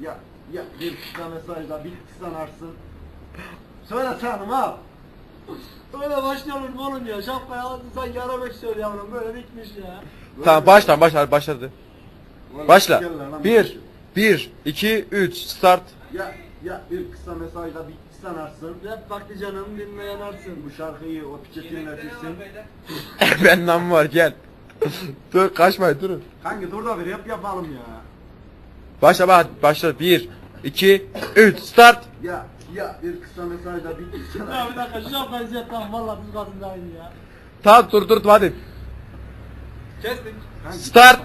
Ya ya bir kısa mesajla bitti sanarsın. Söyle canım al. Öyle başlayalım oğlum ya. Şapkayı aldın sanki aramak istiyor yavrum. Böyle bitmiş ya. Tamam başla başla başladı. Vallahi Başla. gel lan, 1 1 2 3 start. Ya ya bir kısa mesajla bitti sanarsın. Rap vakti canım dinle yanarsın. Bu şarkıyı o piçe dinletirsin. Benden var gel. Dur kaçmayın durun. Kanki dur da bir yap yapalım ya. Başla bak başla 1 2 3 start. Ya ya bir kısa mesajla bitti Ya bir dakika şu şapkayı ziyet tamam valla biz kadın daha iyi ya. Tamam dur dur hadi. Kestik. Start.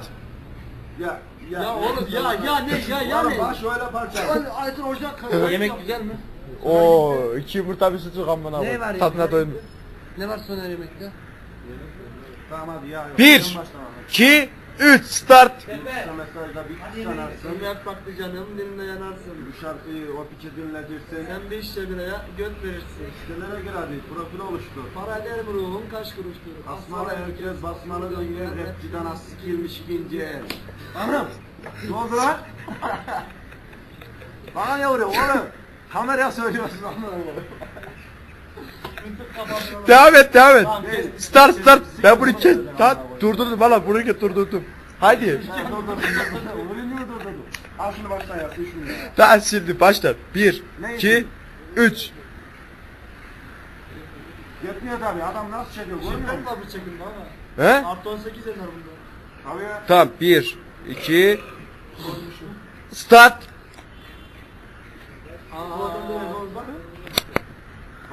Ya ya. Ya oğlum ya ya ne ya ya ne? bak şöyle parça. Ay- Aytun orijinal kayıyor. Yemek güzel mi? Oo iki yumurta bir sucuk amına Ne var koyayım. Tadına doydum. Ne var Soner yemekte? Tamam hadi ya. Bir. 2 3 start. Bir mesajla bitti sanarsın. Rap vakti canım dinle yanarsın. Bu şarkıyı o piçe dinletirsin. Sen bir iş liraya göt verirsin. Sitelere gir hadi. Profil oluştur. Para der mi ruhum kaç kuruştur? Asmalı herkes basmalı döngü rapçiden az sikilmiş ikinci el. Anam. Ne oldu lan? Bana ne vuruyor oğlum? Kameraya söylüyorsun koyayım. Devam et devam et. Start start. Ben bunu kes. Tamam durdurdum valla bunu kes durdurdum. Hadi. Şunu baştan yap. Üç ya. Tamam şimdi başla. 1 Ne 2 3 Yetmiyor tabii. Adam nasıl çekiyor görmüyor musun? Var bu çekimde ama. He? Artı 18 yeter bunda. Tabii ya. Tamam 1 2 Start. Aa,